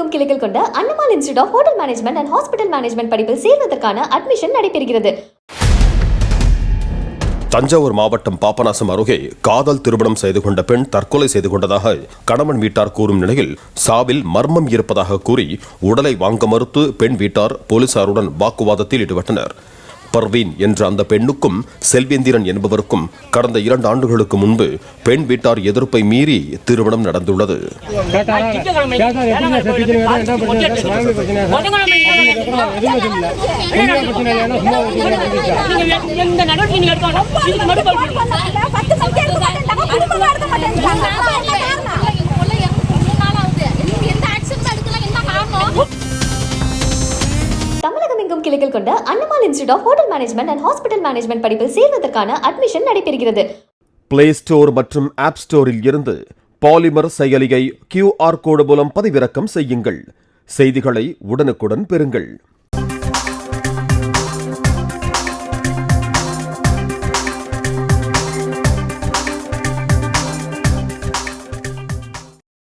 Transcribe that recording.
தமிழகமெங்கும் கிளைகள் கொண்ட Annamal institute of hotel management and hospital management படிப்பில் சேர்வதற்கான அட்மிஷன் நடைபெறுகிறது. தஞ்சாவூர் மாவட்டம் பாபநாசம் அருகே காதல் திருமணம் செய்து கொண்ட பெண் தற்கொலை செய்து கொண்டதாக கணவன் வீட்டார் கூறும் நிலையில் சாவில் மர்மம் இருப்பதாக கூறி உடலை வாங்க மறுத்து பெண் வீட்டார் போலீசாருடன் வாக்குவாதத்தில் ஈடுபட்டனர். பர்வீன் என்ற அந்த பெண்ணுக்கும் செல்வேந்திரன் என்பவருக்கும் கடந்த இரண்டு ஆண்டுகளுக்கு முன்பு பெண் வீட்டார் எதிர்ப்பை மீறி திருமணம் நடந்துள்ளது. கேட்டாரா கிளைகள் கொண்ட அண்ணமால் institute of hotel management and hospital management படிப்பில் சேர்வதற்கான அட்மிஷன் நடைபெறுகிறது. பிளே ஸ்டோர் மற்றும் ஆப் ஸ்டோரில் இருந்து பாலிமர் செயலியை கியூஆர் கோடு மூலம் பதிவிறக்கம் செய்யுங்கள். செய்திகளை உடனுக்குடன் பெறுங்கள்.